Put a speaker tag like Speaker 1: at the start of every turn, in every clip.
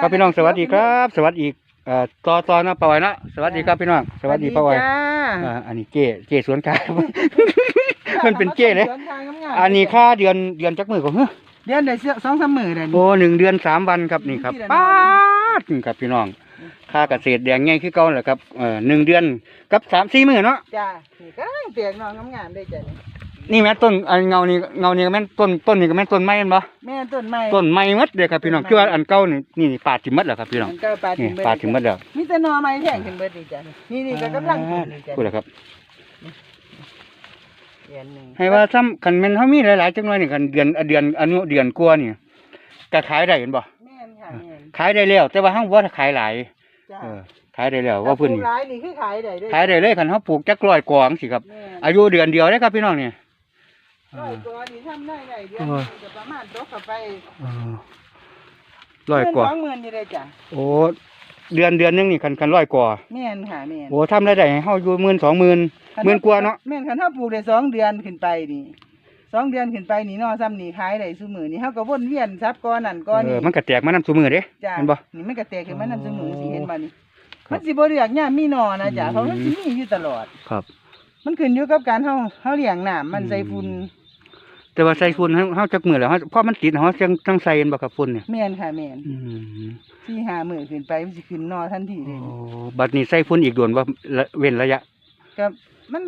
Speaker 1: ครับพี่น้องสวัสดีครับ สวัสดีเอ่อต่อต่อนะปาไว้นะสวัสดีครับพี่น้องสวัสดีปาไว้
Speaker 2: จ้า
Speaker 1: อ่าอันนี้เจ้เจ้สวนกลางมันเป็นเจ้เลย
Speaker 2: สวนทางงามๆ
Speaker 1: อันนี้ค่าเดือนเดือนจักมือของเฮ้อ
Speaker 2: เดือนได้สองสามหมื่นเลย
Speaker 1: โอ้หนึ่งเดือนสามวันครับนี่ครับ
Speaker 2: ที่ละ
Speaker 1: ป้าดนี่ครับพี่น้องค่าเกษตรแดงง่ายคือเก่าแหละครับเอ่อหนึ่งเดือนกับสามสี่มือเนาะ
Speaker 2: จ้านี่ก็เปียกน้องงามๆได้จ้ะ นี่
Speaker 1: นี่แม่ต้นอันเงานี่เงานี่ก็แม่นต้นต้นนี่ก็แม่นต้นไม้แม่นบ่
Speaker 2: แม่ต้นไม้
Speaker 1: ต้นไม้หมดเลยครับพี่น้อง
Speaker 2: ต้นไม้
Speaker 1: คือว่าอันเก่านี่นี่นี่ปาดถิ่มหมดแล้วครับพี่น้อง
Speaker 2: มันก็ปลาถึ
Speaker 1: นี่
Speaker 2: งเบิด
Speaker 1: ปาดถิ่มหมดแล้ว
Speaker 2: มีแต่หนอไม้แท่งขึ้นเบิดดีจ้ะนี่นี่ก็กำลังขึ้นนี่จ้ะ
Speaker 1: พูดแล้วครับ
Speaker 2: เดือนหนึ่ง
Speaker 1: ให้ว่าซ้ำคันแม่นเฮามีหลายๆจังหน่อยนี่คันเดือนเดือนอนุเดือนกว่านี่ก็ขายได้เห็นบ่
Speaker 2: แม่นค่ะแม่น
Speaker 1: ขายได้แล้ว แต่ว่าเฮาบ่ได้ขายหลาย
Speaker 2: จ้า
Speaker 1: เออขายได้แล้วว่าเพิ่น
Speaker 2: ปลู
Speaker 1: นี่
Speaker 2: กหลายนี่คือขายได้เด้อ
Speaker 1: ขายได้เลยคันเฮาปลูกจักร้อยกว่าจังซี่ครับ
Speaker 2: แม่น
Speaker 1: อายุเดือนเดียวเด้ครับพี่น้องนี่
Speaker 2: ร้อยกว่านี่ทำได้ได้เดือน
Speaker 1: เออ
Speaker 2: หนึ่งก็ประมาณตกเข้าไป
Speaker 1: เออร้อยกว่า
Speaker 2: สองหมื่นนี่ได้จ้ะ
Speaker 1: โอ้เดือนเดือนหนึงนี่คันคันร้อยกว่า
Speaker 2: แม่นค่ะแม่น
Speaker 1: โอ้ทำรายได้ให้เฮาอยู่หมื่นสองหมื่นหมื่นกว่าเนาะ
Speaker 2: แม่นคันเฮาปลูกได้สองเดือนขึ้นไปนี่สองเดือนขึ้นไปนี่เนาะซ้ำนี่ขายได้ซุมื้อนี่เฮาก็วนเวียนซับก้อนนั่นก้อน
Speaker 1: เอ
Speaker 2: นี่
Speaker 1: อมันก็แตกมานำซุมือเด้
Speaker 2: จ้ะ
Speaker 1: เห็นบ่
Speaker 2: นี่มันก็แตกขึ้นมานำซุมื้อสิเห็นบ่นี่
Speaker 1: ครับ
Speaker 2: มันสิบ่เลือกยามมีหนอนะจ้ะ
Speaker 1: อืม
Speaker 2: เพราะมันสิมีอยู่ตลอด
Speaker 1: ครับ
Speaker 2: มันขึ้นอยู่กับการเฮาเฮาเลี้ยงน้ำมันใส่ฝุ่น
Speaker 1: แต่ว่าใส่ฝุ่นเฮาเฮาจักมือแล้วเฮาพอมันติดเฮาจังจังใส่เห็นบ่ครับฝุ่นเนี่ย
Speaker 2: แม่นค่ะแม่น
Speaker 1: อืม
Speaker 2: สี่ห้ามื้อขึ้นไปมันสิขึ้นหนอทันทีเลย
Speaker 1: โอ้บัดนี้ใส่ฝุ่นอีกด่วนว่าละเว้นระยะ
Speaker 2: กับมัน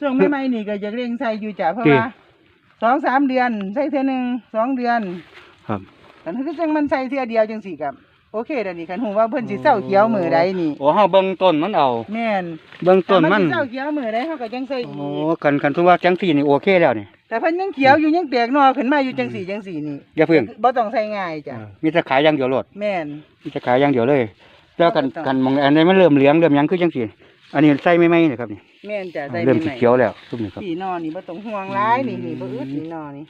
Speaker 2: ช่วงใหม่ๆนี่ก็จะเร่งใส่อยู่จ้ะเพราะ
Speaker 1: จริง
Speaker 2: ว่าสองสามเดือนใส่เทื่อหนึงสองเดือน
Speaker 1: ครับ
Speaker 2: แต่ถ้าจังมันใส่เทื่อเดียวจังสี่กับโอเคเดี๋ยวนี้คันฮู้ว่าเพิ่นสิเศร้าเขียวมื้อใดนี่
Speaker 1: โอ้เฮาเบิ่งต้นมันเอา
Speaker 2: แม่น
Speaker 1: เบิ่งต้นมัน
Speaker 2: ถ้าสิเศร้าเขียวมื้อใดเฮาก็จังใส่อี
Speaker 1: โอ้
Speaker 2: ก
Speaker 1: กันกันทุว่าจังสี่นี่โอเคแล้วนี่
Speaker 2: แต่เพิ่นยังเขียวอยู่ยังแตกหนอขึ้นมาอยู่จังสี่จังสี่นี่
Speaker 1: อย่าเพิ่ง
Speaker 2: บ่ต้องใส่ง่ายจ้ะ
Speaker 1: เออมีแต่ขายอย่างเดียวโลด
Speaker 2: แม่น
Speaker 1: มีแต่ขายอย่างเดียวเลยแล้วกัน
Speaker 2: บ่ต้อง
Speaker 1: กันมองอันนี้มันเริ่มเหลืองเริ่มหยังคือจังสี่อันนี้ใส่ไม่ไหมนี่ครับนี่
Speaker 2: แม่นจ้ะใส่
Speaker 1: เริ่ม
Speaker 2: ให
Speaker 1: สี
Speaker 2: ม่
Speaker 1: เขียวแล้วทุกนี่ครับ
Speaker 2: สีหนอนี่บ่ต้องห่วงหลายนี่นี่บ่อึดนี่หนอนี่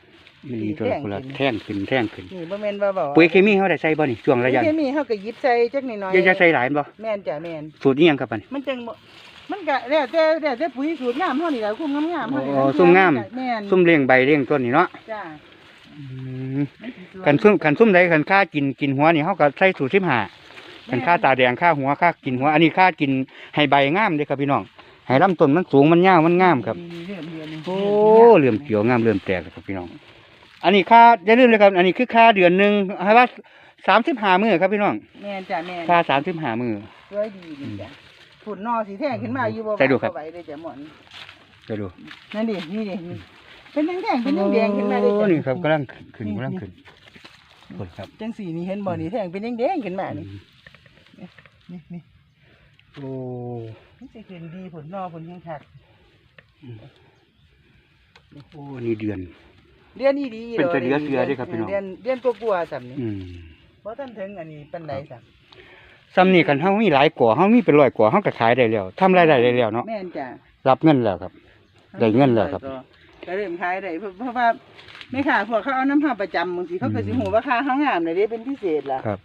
Speaker 1: มีตัวละคนละแท่งขึ้นแท่งขึ้น
Speaker 2: นี่บ่แม่นว่าบ่
Speaker 1: ปุ๋ยเคมีเฮาได้ใส่บ่นี่ช่วงระยะ
Speaker 2: เคมีเฮาก็หยิบใส่จักหน่อยๆ
Speaker 1: ยังจะใส่หลายบ่
Speaker 2: แม่นจ้ะแม่น
Speaker 1: สูตรนี้ยังครับอันนี้
Speaker 2: มันจังบ่ มันก็แล้วแต่แล้วแต่ปุ๋ยสูตรงามเฮานี่ล่ะคุมงามๆเฮานี่
Speaker 1: อ๋อซุ่มงาม
Speaker 2: แม่น
Speaker 1: ซุ่มเลี้ยงใบเลี้ยงต้นนี่เนาะ
Speaker 2: จ้ะ
Speaker 1: อืม
Speaker 2: มันสิสวย
Speaker 1: กันซุ่มกันซุ่มใดกันค่ากินกินหัวนี่เฮาก็ใส่สูตร15กันค่าตาแดงค่าหัวค่ากินหัว อันนี้ค่ากินให้ใบงามเด้อครับพี่น้องให้ลำต้นมันสูงมันยาวมันงามครับ
Speaker 2: นี่ๆเรื่อยๆนี่
Speaker 1: โอ้เริ่มเขียวงามเริ่มแตกแล้วครับพี่น้อง อันนี้ค่าอย่าลืมเลยครับ อันนี้คือค่าเดือนหนึ่งให้ว่าสามสิบห้ามือครับพี่น้อง
Speaker 2: แม่นจ้ะแม่น
Speaker 1: ค่าสามสิบห้ามือ
Speaker 2: สวยดีนี่จ้ะ ฝุ่นนอสีแท่งขึ้นมาอยู่บ่
Speaker 1: ใส่ดูครับ
Speaker 2: ไหวเลยจ้ะหมอน
Speaker 1: เดี๋ยวดู
Speaker 2: นั่นดินี่ดินี่เป็นแท่งๆเป็นแดงๆขึ้นมาเลย
Speaker 1: โอ้
Speaker 2: จ้ะ
Speaker 1: นี่ครับกำลังขึ้นกำลังขึ้นขนครับ
Speaker 2: จังสีนี่เห็นบ่นี่แท่งเป็นแดงๆขึ้นมานี่นี่นี่
Speaker 1: โอ้
Speaker 2: มันสิขึ้นดีผลนอผลยังคัก
Speaker 1: โอ้นี่เดือน
Speaker 2: เดือนนี้ดี
Speaker 1: เป็นแต่เดือนเดือนเด้อครับพี่น้อง
Speaker 2: เดือนเดือนกลัวๆซ้ํนี่
Speaker 1: อืม
Speaker 2: บ่ทันถึงอันนี้ปานใดซ้ํ
Speaker 1: ซ้ำนี่กันเฮามีหลายกว่าเฮามีเป็นร้อยกว่าเฮาก็ขายได้แล้วทำรายได้ได้แล้วเนาะ
Speaker 2: แม่นจ้ะ
Speaker 1: รับเงินแล้วครับ ได้เงินแล้วครับ
Speaker 2: ก็เริ่มขายได้เพราะเพราะว่าไม่ค่ะพวกเขาเอาน้ำผ้าประจำบางทีเขาก็สิหูว่าค่าเฮางามเลยเด้เป็นพิเศษล่ะ
Speaker 1: ครับ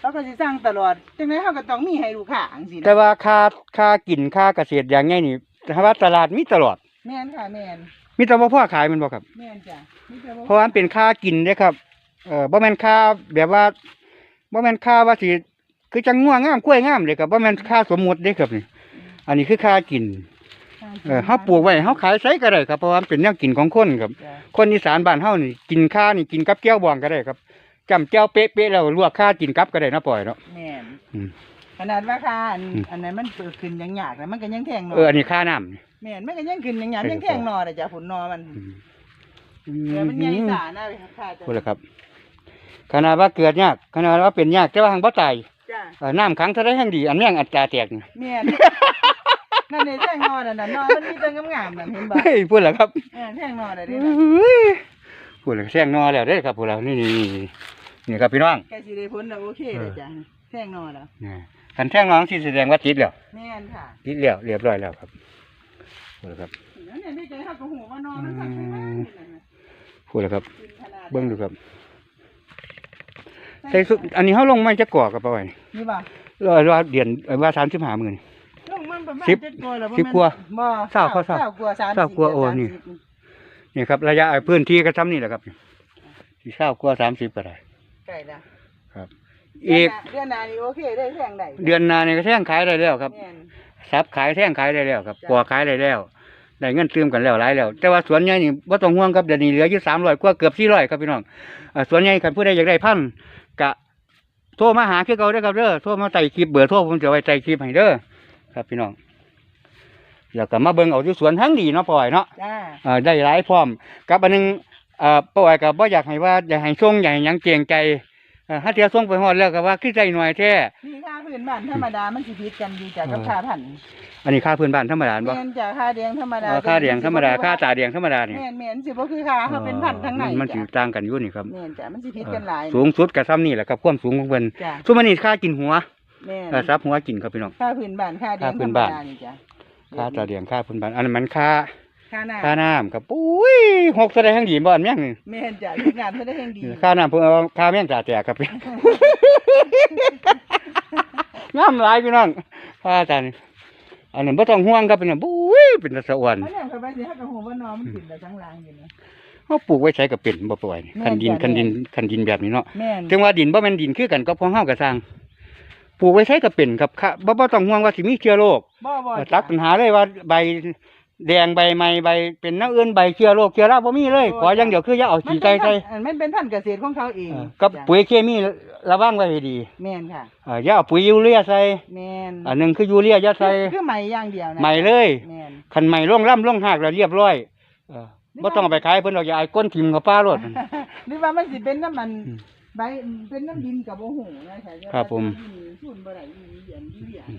Speaker 2: เขาก็สิสั่งตลอดจังได๋เขาก็ต้องมีให้ลูกค้าจังซี่
Speaker 1: แต่
Speaker 2: นะ
Speaker 1: ว่าค่าค่ากินค่าเกษตรอย่างไงนี่ถ้าว่าตลาดมีตลอด
Speaker 2: แม่นค่ะแม่น
Speaker 1: มีแต่ว่าพ่อขายแมันบ่ครับ
Speaker 2: แม่นจ้ะมีแต่ว่า
Speaker 1: เพราะว่ามันเป็นค่ากินเด้ครับ เอ่อบ่แม่นค่าแบบว่าบ่แม่นค่าว่าสิ คือจังง่วงงามกล้วยงามเด้ครับบ่แม่นค่าสมมุติเด้ครับนี่อันนี้คือค่ากินเออเฮาปลูกไว้เฮาขายไสก็ได้ครับเพราะว่ามันเป็นแนวกินของคนครับ
Speaker 2: จ้ะ
Speaker 1: คนอีสานบ้านเฮานี่กินข้านี่กินกับแก้วบองก็ได้ครับจำแก้วเป๊ะๆแล้วลวกข้ากินกับก็ได้เนาะปล่อยเนาะ
Speaker 2: แม่น
Speaker 1: อืม
Speaker 2: ขนาดว่าค่าอัน
Speaker 1: อืม
Speaker 2: อันนั้นมันเกิดขึ้นอย่างยากแล้วมันก็ยังแทงหนอ
Speaker 1: เอออันนี้ค่าน้ำนี่
Speaker 2: แม่นมันก็ยังขึ้นอย่างยาก
Speaker 1: ใช่
Speaker 2: ยังแทงหนอเลยจ้ะผลหนอมัน
Speaker 1: อืม
Speaker 2: เดี๋ยวมันใหญ่สาหน้าไปค่าจ้ะ
Speaker 1: พูดแล้วครับขนาดว่าเกิดยากขนาดว่าเป็นยากแต่ว่าหังบ่ตาย
Speaker 2: จ้ะ
Speaker 1: เอ่อน้ำขังเท่าไรแห่งดี อันแม่งอัตราแตกนี่
Speaker 2: แม่นนั่นนี่แทงหนอนั่นน่ะหนอมันมีแต่งามๆนั่นเห็นบ่
Speaker 1: เฮ้ยพูดแล้วครับ
Speaker 2: แม่นแทงหนอได้
Speaker 1: เเด้
Speaker 2: ล่ะ
Speaker 1: ฮ้ยพูดแล้วแซงนอแล้วเด้อครับพูดแล้วนี่นี่นี่นี่ครับพี่น้อง
Speaker 2: แค่สิได้ผลแล้วโอเคเลยจ้ะแทงหนอแล้ว
Speaker 1: นี่คันแท่งน้องที่แสดงว่าติดแล้ว
Speaker 2: แม่นค่ะ
Speaker 1: ติดแล้วเรียบร้อยแล้วครับพูดแล้วครับ
Speaker 2: นั่นเนี่ยได้ใจเฮาก็ฮู้ว่านอมันสักไปมากนี่น่ะ
Speaker 1: พูดแล้วครับ
Speaker 2: ขึ้นขนาด
Speaker 1: เบิ้งดูครับ ใส่สุดอันนี้เขาลงไม่จะก่อกับเอาไว้
Speaker 2: นี่บ่
Speaker 1: รอว่าเดือนเอ่อว่าสามสิบห้าหมื่น
Speaker 2: ลงมันประมาณ
Speaker 1: สิบ
Speaker 2: เจ็ดกว่าแล้ว
Speaker 1: สิบกว่า
Speaker 2: บ่
Speaker 1: เศร้าเขาเศร้า
Speaker 2: เศร้ากว่าสาม
Speaker 1: เศร้ากว่าโอ้นี่ นี่ครับ ระยะพื้นที่ก็ทำนี่แหละครับที่เช่ากว่าสามสิบก็ได้
Speaker 2: ใกล้ละ
Speaker 1: ครับอีก
Speaker 2: เดือนหน้านี่โอเคได้แพงได้
Speaker 1: เดือนหน้านี่ก็แท่งขายได้แล้วครับ
Speaker 2: แม่น
Speaker 1: ซับขายแท่งขายได้แล้วครับ
Speaker 2: จ้ะ
Speaker 1: ปัวขายได้แล้ว ได้เงินซื้มกันแล้วหลายแล้ว แต่ว่าสวนใหญ่นี่บ่ต้องห่วงครับเดี๋ยวนี้เหลืออยู่300กว่าเกือบ400ครับพี่น้องอ่าสวนใหญ่คันผู้ใดอยากได้พันธุ์ก็โทรมาหาคือเก่าเด้อครับเด้อโทรมาใส่คลิปเบอร์โทรผมจะไว้ใส่คลิปให้เด้อครับพี่น้องแล้วก็มาเบิ่งเอาอยู่สวนทั้งดีเนาะปล่อยเนาะ
Speaker 2: จ้า
Speaker 1: เอ่อได้หลายพร้อมกับอันหนึงเอ่อป้าอ้อยก็บ่อยากให้ว่าอยากให้ส่งอยากให้หยังเกรงใจเอ่อถ้าเทียส่งไปฮอดแล้วก็ว่าคือใจหน่อยแท้
Speaker 2: นี่ค่า พื้นบ้านธรรมดามันสิผิดกันอยู่จ้ะกับ
Speaker 1: เออ
Speaker 2: ค่าพันธุ์
Speaker 1: อันนี้ค่าพื้นบ้านธรรมดาบ่
Speaker 2: แม่นจ้ะค่าแดงธรรมดา
Speaker 1: เอ่อค่าเดียงธรรมดาค่าตาเดียงธรรมดานี่
Speaker 2: แม่นแม่นสิบ่คือค่าเขาเป็นพันธุ์ทั้งใน
Speaker 1: มันสิ
Speaker 2: จ้ะ
Speaker 1: ต่างกันอยู่นี่ครับ
Speaker 2: แม่นจ้ะมันสิผิดกันหลาย
Speaker 1: เอ่อสูงสุดก็ซ้ำนี่แหละครับความสูงของเพิ่น
Speaker 2: จ้ะ
Speaker 1: ส่วนมันนี่ค่ากินหัว
Speaker 2: แม่น
Speaker 1: เอ่อซับหัวกินครับพี่น้อง
Speaker 2: ค่าพื้นบ้านค่าแดง
Speaker 1: ค่าพื้
Speaker 2: ธร
Speaker 1: น
Speaker 2: รม
Speaker 1: บ้าน
Speaker 2: ดานี่จ้ะ
Speaker 1: ค่าตาเดียงค่าพื้นบ้านอันนั้นมันค่า
Speaker 2: ค่าน้
Speaker 1: ค่าน้ำครับปุ้ยหกแสดงทั้งดีบ่อันแม่งนี่ำ
Speaker 2: แม่นจ้ะลูกงานเพิ่นได้แห่งดี
Speaker 1: ค่าน้ำเพิ่นเอาค่าแม่งตาแตกครับ งามหลายพี่น้องค่าอาจารย์อันนั้นบ่ต้องห่วงครับเป็นน่ะบุ้ยเป็นตะสะอ่อน
Speaker 2: เพราะเนี่ยเขาไปสิเฮาก็ฮู้ว่าน้องมันขึ้นแต่ทั้งหลางอยู่นะ
Speaker 1: เฮาปลูกไว้ใช้ก็เป็นบ่ปล่อยนี่
Speaker 2: แม่
Speaker 1: คัน
Speaker 2: น
Speaker 1: ดิน
Speaker 2: จ้ะ
Speaker 1: คันดิน
Speaker 2: แม่น
Speaker 1: คันดินแบบนี้เนาะ
Speaker 2: แม่น
Speaker 1: ถึงว่าดินบ่แม่นดินคือกันกับของเฮาก็สร้างปลูกไว้ใช้ก็เป็นครับค่ะบ่บ่ต้องห่วงว่าสิมีเชื้อโรค
Speaker 2: บ่บ่
Speaker 1: เออตัดปัญหาเลยว่าใบแดงใบใหม่ใบเป็นน้ำอื่นใบเชื้อโรคเชื้อราบ่มีเลยขออย่างเดียวคืออย่าเอา
Speaker 2: มัน
Speaker 1: ขี้
Speaker 2: เป็
Speaker 1: ไก่
Speaker 2: น
Speaker 1: ใส่
Speaker 2: พันธุ์อันมันเป็นพันธุ์เกษตรของเขาเอง
Speaker 1: เออกับ
Speaker 2: จ้ะ
Speaker 1: ปุ๋ยเคมี ระวังไว้ให้ดี
Speaker 2: แม่นค่ะ
Speaker 1: เอออย่าเอาปุ๋ยยูเรียใส่
Speaker 2: แม่น
Speaker 1: อันหนึงคือยูเรียอย่าใส่
Speaker 2: คือใหม่อย่างเดียวนะ
Speaker 1: ใหม่เลย
Speaker 2: แม่น
Speaker 1: คันใหม่ล่องล่ำล่องหากแล้วเรียบร้อยเออบ่ต้องเอาไปขายเพิ่นดอกอย่าเอาก้นทิ่มกับป้ารถ
Speaker 2: หรือว่ามันสิเป็นน้ำมัน
Speaker 1: อืม
Speaker 2: ใบเป็นน้ำดินกับโอ้โหนะใช่
Speaker 1: ครับผม
Speaker 2: สูนบ่ได้อีหลีอันอีหลีอัน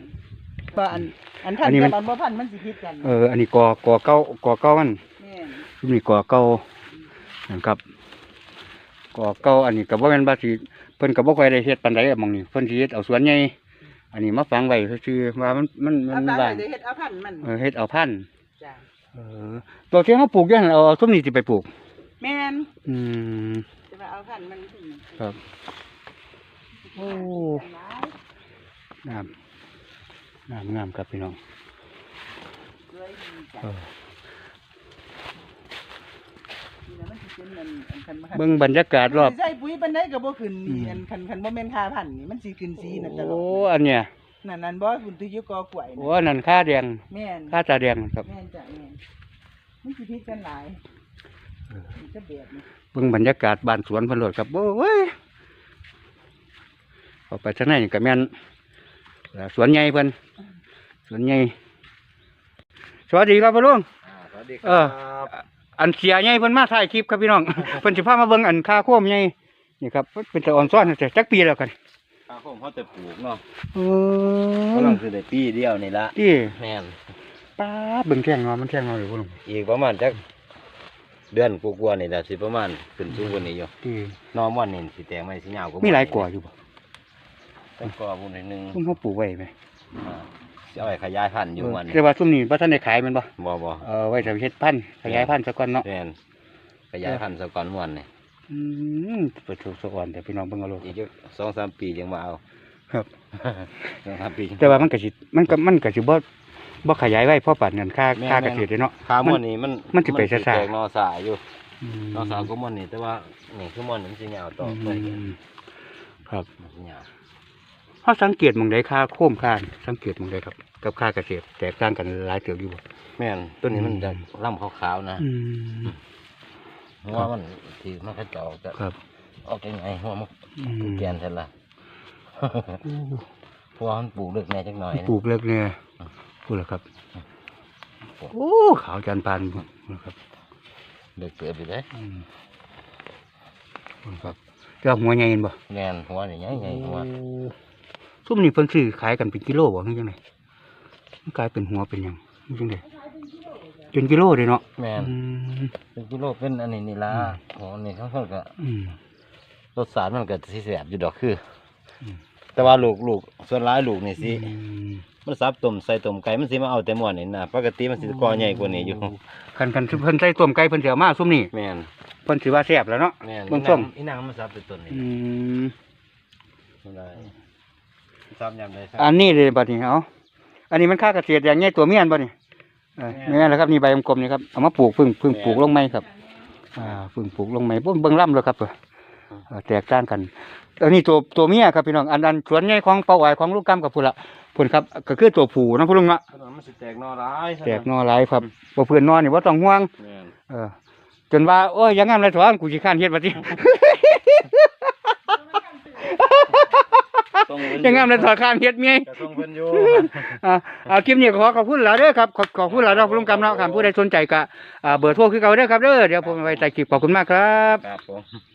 Speaker 2: บ่อันอันพัน
Speaker 1: อันนี้
Speaker 2: ธุ์
Speaker 1: มัน
Speaker 2: กับอันบ่พันธุ์มันสิผิดกัน
Speaker 1: เอออันนี้กอกอเก่ากอเก่ามัน
Speaker 2: แม่น
Speaker 1: อันนี้กอเก่านะครับกอเก่าอันนี้ก็บ่แม่นว่าสิ เพิ่นก็บ่ค่อยได้เฮ็ดปานใดอะหม่องนี้เพิ่นสิเฮ็ดเอาสวนใหญ่อันนี้มาฝังไว้ซื่อๆว่ามันมันมั
Speaker 2: เอา
Speaker 1: น
Speaker 2: ตาม
Speaker 1: ว่าง
Speaker 2: ไปเฮ็ดเอาพันธุ์มัน
Speaker 1: เออเฮ็ดเอาพันธุ์
Speaker 2: จ้ะ
Speaker 1: เออตัวที่เขาปลูกอยังนั้นเอาเอาส้มนี่สิไปปลูก
Speaker 2: แม่น
Speaker 1: อืม
Speaker 2: จะมาเอาพันธุ์มันขึ้น
Speaker 1: ครับโอ้งามงามงามครับพี่น้อง
Speaker 2: สวยดีจ้ะ
Speaker 1: เออ
Speaker 2: นี่นะมันสิ เป็นอันอันคันมา
Speaker 1: เบิ่งบรรยากาศรอบ
Speaker 2: ใส่ปุ๋ยปานใดก็บ่ขึ้น
Speaker 1: อืม
Speaker 2: อันคันคันบ่แม่นค่าพันธุ์นี่มันสิขึ้นสีนั่นตล
Speaker 1: โอ้
Speaker 2: อด
Speaker 1: อันเนี้ย
Speaker 2: นั่นนั่นบ่คุณตุอยู่กอกล้วย
Speaker 1: โอ้
Speaker 2: นะ
Speaker 1: อันนั่นค่าแดง
Speaker 2: แม่น
Speaker 1: ค่าตาแดงครับ
Speaker 2: แม่นจ้ะแม่นมันสิผิดกันหลายมันจะแบบนี้
Speaker 1: เบิ่งบรรยากาศบ้านสวนเพิ่นโลดครับโอ้ยออกไปทางไหนนี่ก็แม่นเอ่อสวนใหญ่เพิ่นสวนใหญ่สวัสดีครับพ่อลุง
Speaker 3: สวัสดีค
Speaker 1: เอ
Speaker 3: รั
Speaker 1: อ
Speaker 3: บ
Speaker 1: อันเสียใหญ่เพิ่นมาถ่ายคลิปครับพี่น้อง เพิ่นสิพามาเบิ่งอันค่าโคมใหญ่นี่ครับเป็นตะอ่อนซ้อนแต่จักปีแล้วกัน
Speaker 3: ข้าวโพดเขาจะปลูกเนาะ
Speaker 1: เอ
Speaker 3: กำลั
Speaker 1: อง
Speaker 3: คือได้ปีเดียวนี่ละ
Speaker 1: ที่
Speaker 3: แม่น
Speaker 1: ป้าบเบิ่งแท่งเนาะมันแท่งเนาะอยู่บ่ลุง
Speaker 3: อีกประมาณจักเดือนกว่าๆนี่แหละสิประมาณขึ้นสูงกว่านี้อยู่
Speaker 1: ที่
Speaker 3: นอมวันนี่สิแตงไม่สิยาวกว่า
Speaker 1: มี
Speaker 3: มี
Speaker 1: หลายกว่าอยู่บ่
Speaker 3: แต่กว่าพุ่นนิดนึง
Speaker 1: ซุ่มเขาปลูกไว้ไหม
Speaker 3: อ่าสิ เอาไว้ขยายพันธุ์อยู่มัน
Speaker 1: แต่ว่าซุ่มนี้บ่ทันได้ขายแมันบ่
Speaker 3: บ่บ่
Speaker 1: เออไว้ถ้าเฮ็ดพันธุ์ขยายพันธุ์ซะก่อนเนาะ
Speaker 3: แม่นขยายพันธุ์ซะก่อนม่วนนี่
Speaker 1: อืมไปถูกสะอ่อนแต่พี่น้องเบิ่งเอาโลด
Speaker 3: อีกจักสองสามปียังมาเอา
Speaker 1: ครับ
Speaker 3: สองสามปี
Speaker 1: แต่ว่ามันก็สิมันก็มันก็สิบ่บ่ขยายไว้เพราะปานนั้นค่า
Speaker 3: แม่น
Speaker 1: ค่า
Speaker 3: แม่
Speaker 1: เก
Speaker 3: น
Speaker 1: ษตรเด้เนาะ
Speaker 3: ขาม่วนนี่มัน
Speaker 1: มันสิไปช้าๆ
Speaker 3: แตกนอสาอยู่
Speaker 1: อืม
Speaker 3: นอสาก็ม่วนนี่แต่ว่านี่คือม่วนนี่มันสิยาวต่อไป
Speaker 1: อืมครับ
Speaker 3: มันสิยาว
Speaker 1: เฮาสังเกตหม่องใดค่าโคมค่านี่สังเกตหม่องใดครับ กับค่าเกษตรแตกต่างกันหลายเติบอยู่บ่
Speaker 3: แม่นตัวนี้มัน
Speaker 1: อืม
Speaker 3: จะล่ำขาวๆนะ
Speaker 1: อืม
Speaker 3: หัวมันที่มันก็จะออกจะ
Speaker 1: ครับ
Speaker 3: ออกยังไงหัวมัน
Speaker 1: อืม
Speaker 3: แกนเสร็จละเพราะว่ามันปลูกเลือกแน่จักหน่อยนะ
Speaker 1: ปลูกเล็กเนี่ย
Speaker 3: อืม
Speaker 1: พูดแล้วครับ โอ้ขาวจันปานนะครับ
Speaker 3: เลือกเกิดไปเลย
Speaker 1: อืมพูดครับเจ้าหัวใหญ่เห็นบ่
Speaker 3: แมนหัวนี่ใหญ่ใหญ่หัว
Speaker 1: โอ้ซุ่มนี่เพิ่นซื้อขายกันเป็นกิโลบ่คือจังได มันกลายเป็นหัวเป็นหยังมันจังไดเป็นกิโลเลยเนาะ
Speaker 3: แมน
Speaker 1: อืม
Speaker 3: เป็นกิโลเป็นอันนี้นี่ละหัวนี่ทั้งคนก็
Speaker 1: อืม
Speaker 3: รสชาติมันก็สิแสบอยู่ดอกคืออ
Speaker 1: ม
Speaker 3: แต่ว่าลูกลูกส่วนร้ายลูกนี่สิ
Speaker 1: อืม
Speaker 3: มันซับต้มใส่ต้มไก่มันสิมาเอาแต่หม้อนี่นะปกติมันสิกอใหญ่กว่านี้อยู่
Speaker 1: คันคันเพิ่นใส่ต้มไก่เพิ่นสิเอามาซุ่มนี่
Speaker 3: แมน
Speaker 1: เพิ่นสิว่าแซ่บแล้วเนาะ
Speaker 3: แมน
Speaker 1: เบิ่งส้ม
Speaker 3: อีนางมันซับแต่ต้นนี่
Speaker 1: อืม
Speaker 3: มันได้ซับยามใดซับ
Speaker 1: อันนี้เลยบัดนี้เอา อันนี้มันค่าเกษตรอย่างใหญ่ตัวเมียนบ่นี่เออ
Speaker 3: แม่น
Speaker 1: แม่นแล้วครับนี่ใบกลมๆนี่ครับเอามาปลูกเพึ่งเพึ่ง
Speaker 3: แม่น
Speaker 1: ปลูกลงไม้ครับ อ่าเพึ่งปลูกลงไม้เบิ่งเบิ่งล่ำแล้วครับเออเอ่อแตกต่างกันอันนี้ตัวตัวเมียครับพี่น้องอันอันสวนใหญ่ของเป้าหวายของลูกกำกับพุ่นละพุ่นครับก็คือตัวผู้นะพุ่นลุงเนาะ
Speaker 3: ขนาดมันสิแตกหนอร้าย
Speaker 1: แตกหนอหลายครับบ่เพื่อนนอนนี่บ่ต้องห่วง
Speaker 3: แม่น
Speaker 1: เออจนว่าโอ้ยอยังงามเลยถอนกูสิข้านเฮ็ดบัดนี้
Speaker 3: ต้องเพิ่น
Speaker 1: อยังงามเลยถอนข้านเฮ็ดเมีย
Speaker 3: ก็ต้องเพิ่นอยู่
Speaker 1: อ่าเอาคลิปนี้ก็ขอขอบคุณหลายเด้อครับขอบขอบคุณหลายดอกลุงกำเนาะครับผู้ใดสนใจก็อ่าเบอร์โทรคือเก่าเด้อครับเด้อเดี๋ยวผมไว้ใต้คลิปขอบคุณมากครับ
Speaker 3: ครับผม